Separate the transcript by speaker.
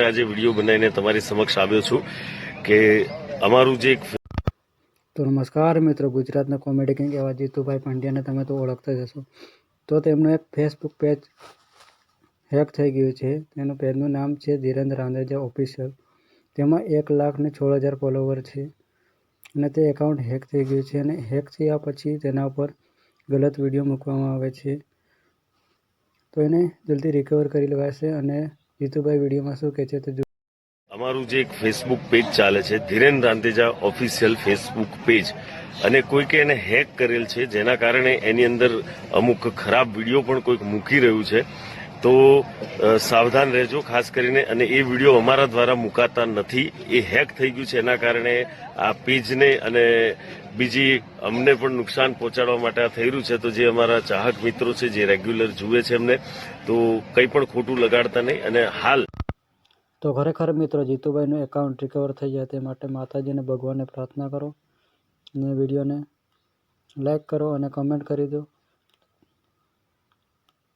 Speaker 1: માટે આજે વીડિયો બનાવીને તમારી સમક્ષ આવ્યો છું કે અમારું જે એક
Speaker 2: તો નમસ્કાર મિત્રો, ગુજરાતના કોમેડી કિંગ એવા જીતુભાઈ પાંડ્યાને તમે તો ઓળખતા જ હશો. તો તેમનું એક ફેસબુક પેજ હેક થઈ ગયું છે. તેનું પેજનું નામ છે ધીરેન્દ્ર રાંદેજા ઓફિશિયલ તેમાં એક લાખ ને સોળ હજાર ફોલોવર છે અને તે એકાઉન્ટ હેક થઈ ગયું છે અને હેક થયા પછી તેના ઉપર ગલત વીડિયો મૂકવામાં આવે છે. તો એને જલ્દી રિકવર કરી લેવાશે અને જીતુભાઈ વિડીયોમાં શું કહે છે તો
Speaker 1: અમારું જે એક ફેસબુક પેજ ચાલે છે, Dhiren Randeja official Facebook page અને કોઈકે એને હેક કરેલ છે, જેના કારણે એની અંદર અમુક ખરાબ વીડિયો પણ કોઈક મૂકી રહ્યું છે. તો સાવધાન રહેજો, ખાસ કરીને, અને એ વીડિયો અમારા દ્વારા મુકાતા નથી. એ હેક થઈ ગયું છે, એના કારણે આ પેજને અને બીજી અમને પણ નુકસાન પહોંચાડવા માટે આ થઈ રહ્યું છે. તો જે અમારા ચાહક મિત્રો છે, જે રેગ્યુલર જુએ છે એમને, તો કંઈ પણ ખોટું લગાડતા નહીં. અને હાલ
Speaker 2: તો ખરેખર મિત્રો, જીતુભાઈનું એકાઉન્ટ રિકવર થઈ જાય તે માટે માતાજીને, ભગવાનને પ્રાર્થના કરો. અને વિડીયોને લાઈક કરો અને કમેન્ટ કરી દો.